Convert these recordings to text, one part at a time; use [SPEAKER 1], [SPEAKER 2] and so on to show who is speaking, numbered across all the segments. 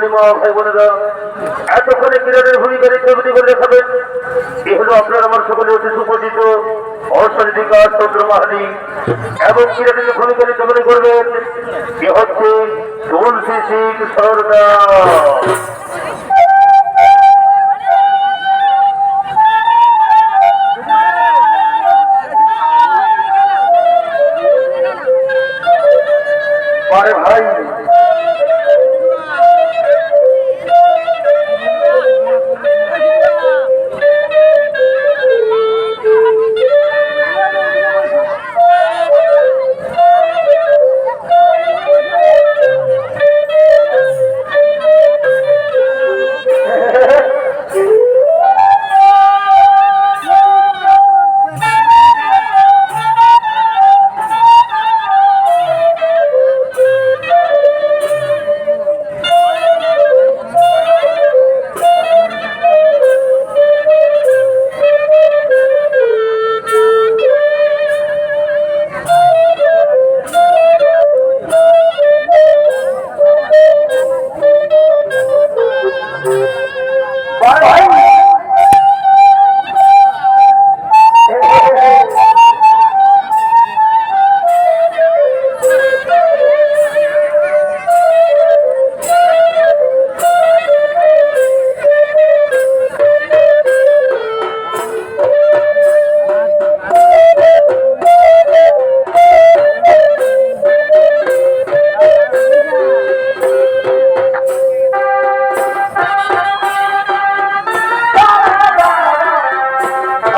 [SPEAKER 1] মন্ডলী মা ভাই বোনেরা ভূমিকারী কবিতা করে দেখাবেন। এ হলো আপনার আমার সকলে অতি সুপরিচিত অর্থনীতিকা চন্দ্র মাহালি এবং কিরণের ভূমিকা কবিতা করবেন। এ হচ্ছে তুলসী সিং সরকার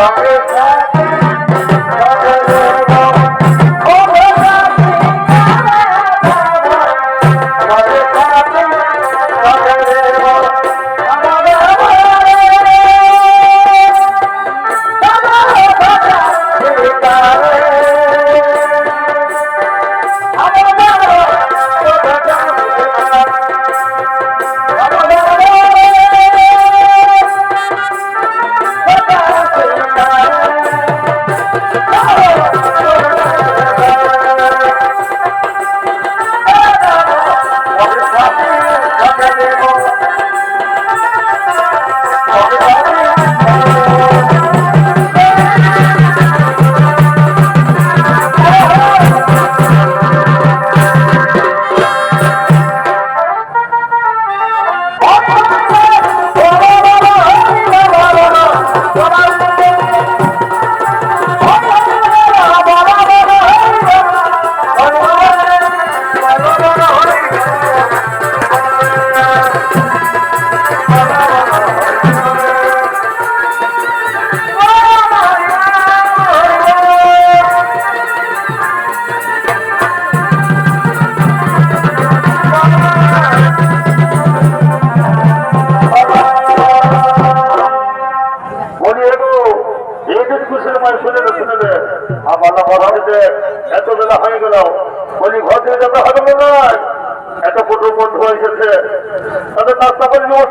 [SPEAKER 1] বলি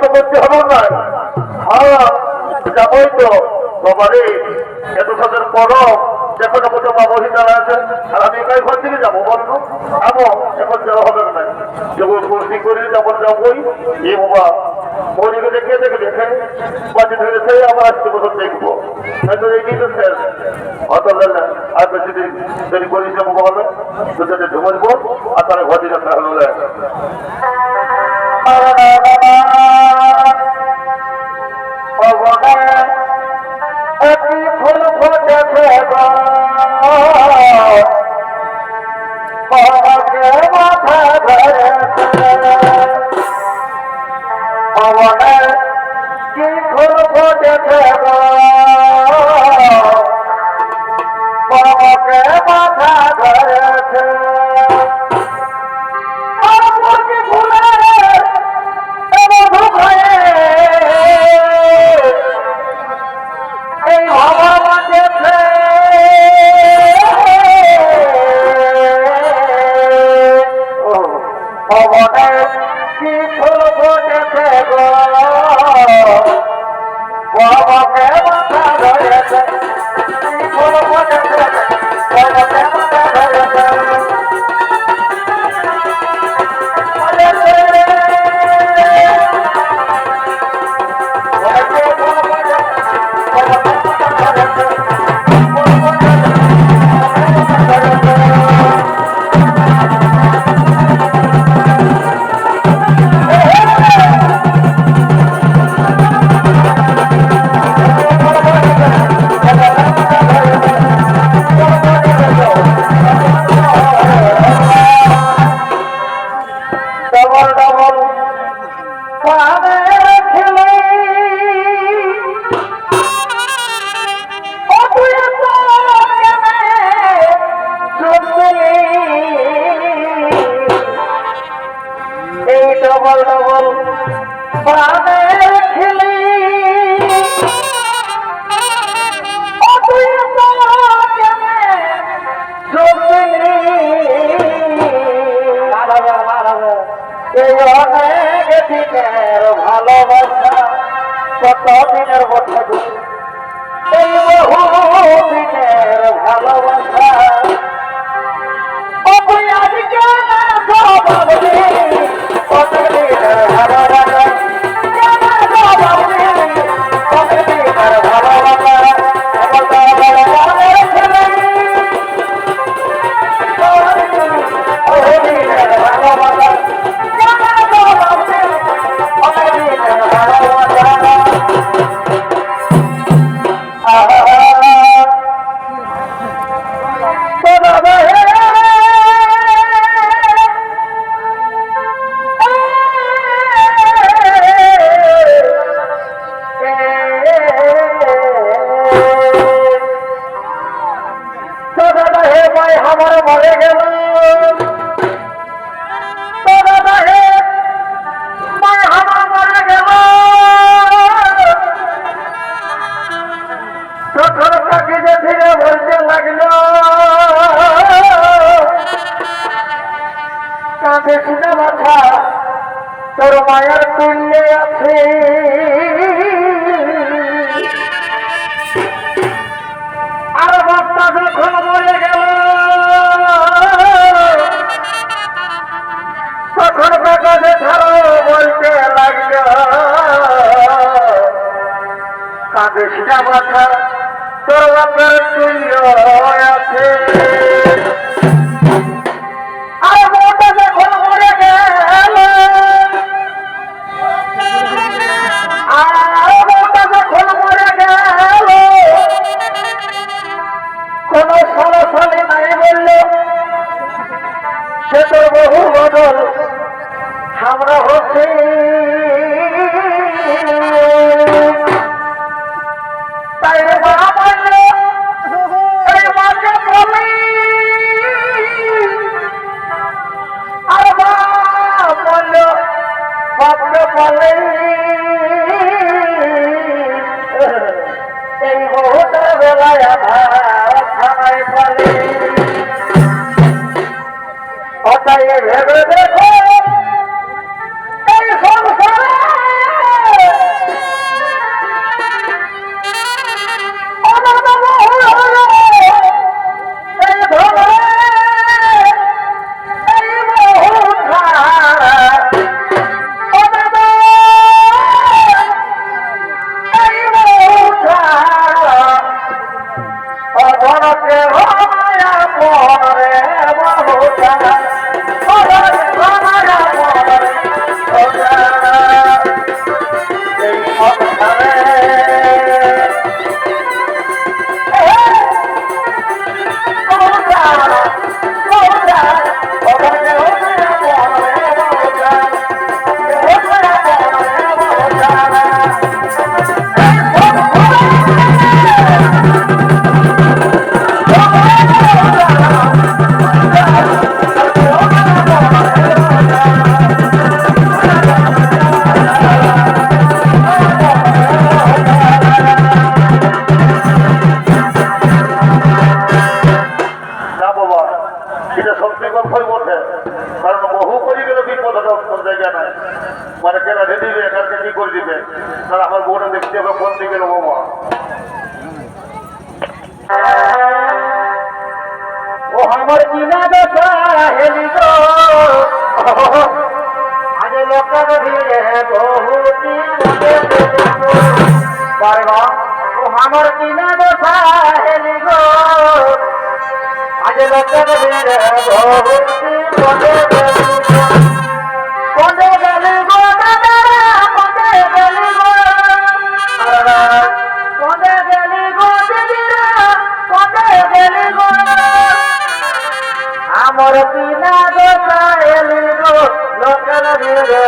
[SPEAKER 1] ব্যবস্থা করতে হবে না হ্যাঁ যাবই তো বাবারে এত তাদের পরব দেখো দেখো তো বাবা হিসাবে আছে, আর আমি একাই ঘর থেকে যাব বলতো যাব এখন যাওয়া হবে না যখন কুর্সি করে, যখন যাবোই এ বাবা মরিকে দেখে দেখে দেখে বাজে ধরেছে আবার আজকে বছর দেখব। হয়তো এই তো স্যার অত না আর বেশি দিন দেরি করিস যাব বলো। তো যাতে ঢুমসবো আর তারা ঘর ফুল ফুল ফুটেছে কবি বেশি না মাথা তোর আপনার আছে। আমার চিনা দেখা হেলি গো। আজ লোকের ভিড়ে বহুতি আমার চিনা দেখা হেলি গো। আজ লোকের ভিড়ে বহুতি আমার বিনা দোষায় লিগো লোকের ভিড়ে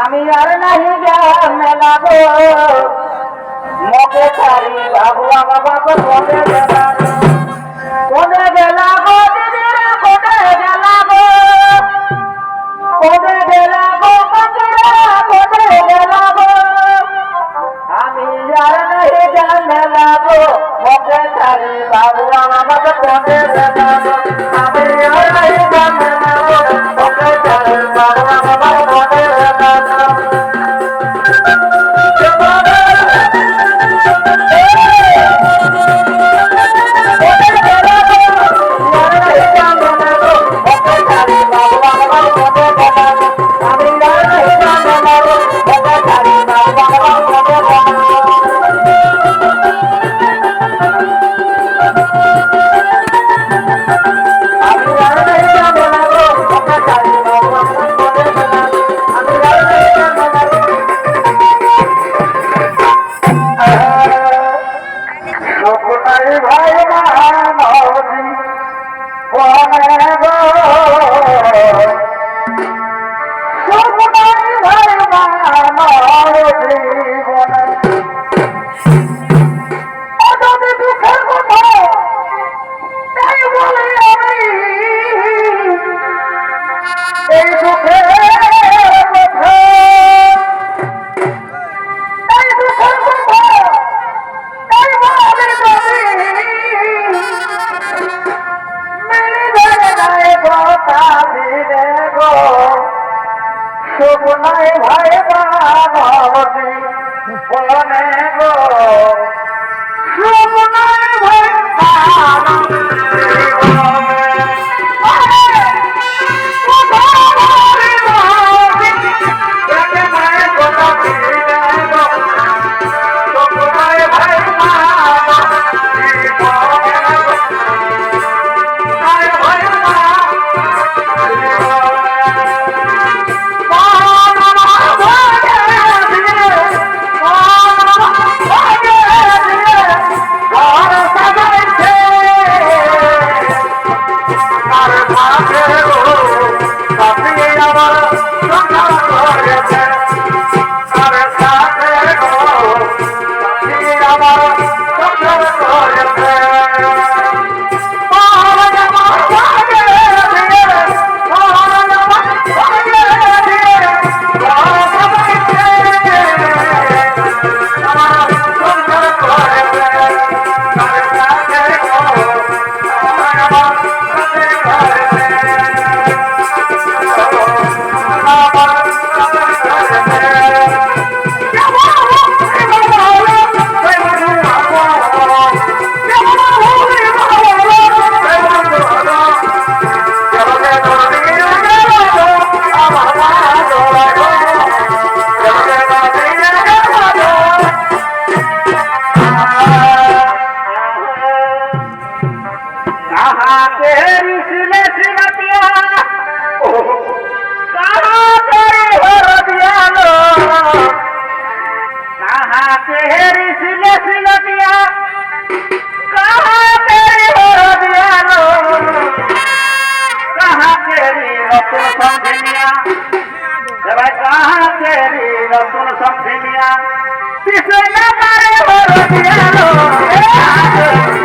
[SPEAKER 2] আমি আর নাহি মেলাবো মকে ছাড়ি বাবু বাবা বাবা কবে গেলা কবে গেলা গো দিদিরা কবে গেলা কবে গেলা মরে জানাব মরে খালি আমার আমি ওরাই
[SPEAKER 1] আমায় ভাই বাবা বলে গো Pisana pare horo dialo, eh,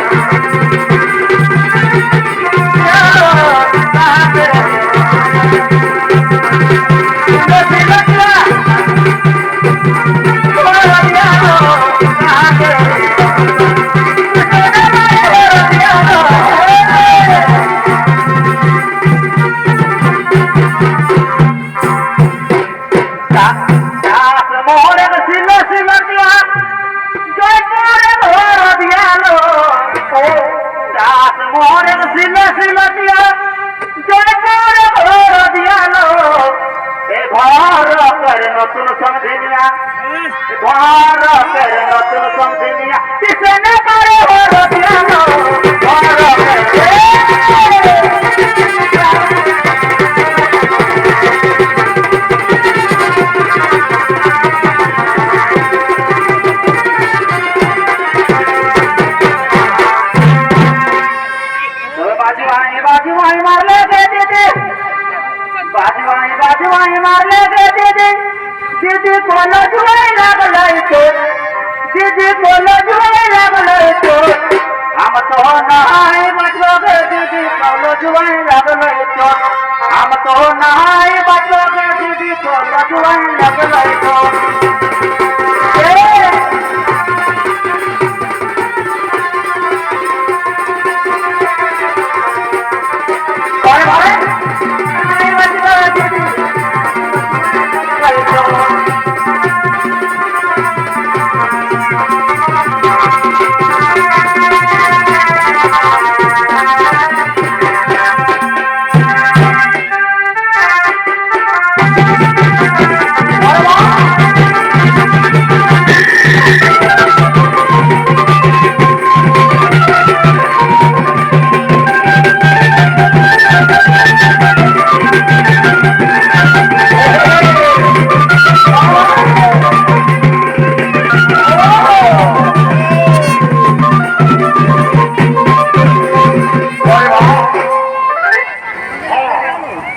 [SPEAKER 1] ঘর করে নতুন সংধিনিয়া ঘর করে নতুন সংধিনিয়া কিসনে করে হর মারলে গে দিদি দিদি কোনো জুয়ে লাগলাই তো দিদি কোনো জুয়ে লাগলাই তো আম তো নাই বাঁচব গে দিদি কোনো জুয়ে লাগলাই তো আম তো নাই বাঁচব গে দিদি কোনো জুয়ে লাগলাই তো